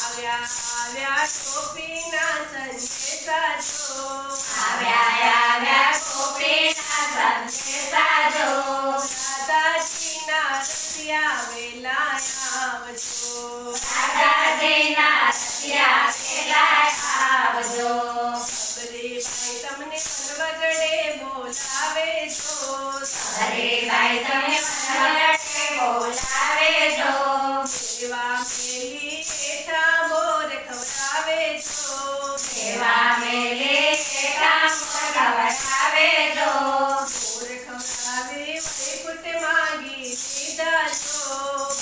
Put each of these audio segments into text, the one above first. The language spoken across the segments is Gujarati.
આવ્યા આવ્યા ટોપીના સંદેશા જો તમે વગડે બોલાવે જો સેવા મેલી હેઠા મોર ખવડાવે છો સેવા મેલે એકા મોઢવડાવે જો મોર ખવડાવે વૈકુટ માગી લીધા છો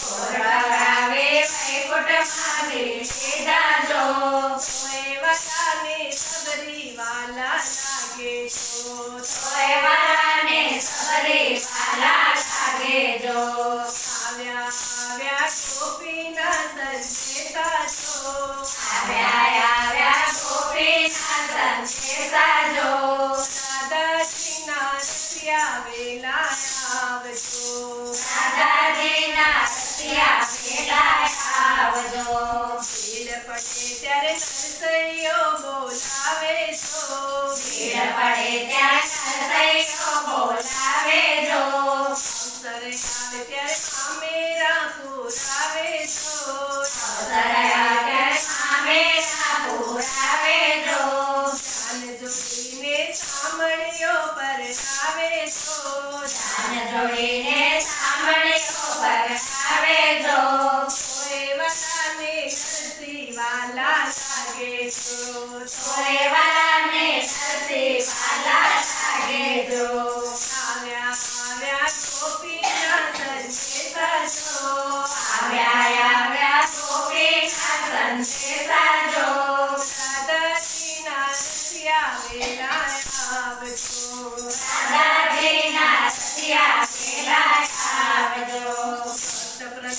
મોઢવડાવે વૈકુંઠ માગે લીધા જો સોય વાલાને સબરી વાલા લાગે છો તો વાલાને ગોપીના સંદેશા જો દાદાજીના રસિયા વેલા આવજો દાદાજીના રસિયા વેલા આવજો ભીડ પડે ત્યારે નરસૈયો બોલાવે છો ભીડ પડે ત્યાં નરસૈયો બોલાવે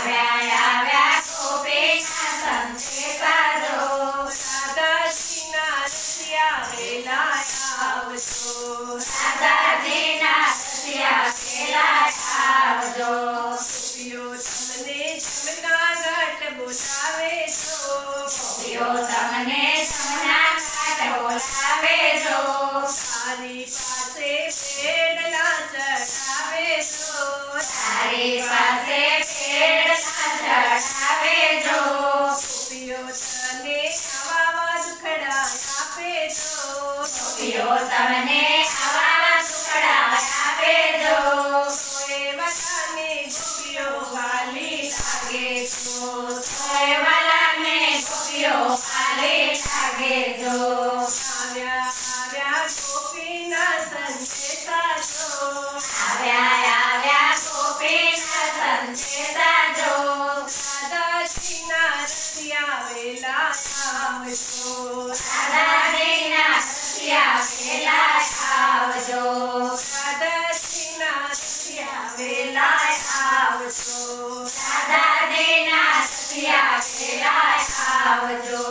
આવ્યા આવ્યા ગોપીના સંદેશા ગોપીઓ તમને આવા સુખડા આપે જો કોઈ વાલાને ગોપીઓ વાલી લાગે છો તોય વાલાને ગોપીઓ વાલે લાગે જો આવ્યા આવ્યા ગોપીના સંદેશા છો આવ્યા આવ્યા ગોપીના સંદેશા જો દાદાજીના રસિયા વેલા આવજો આવજો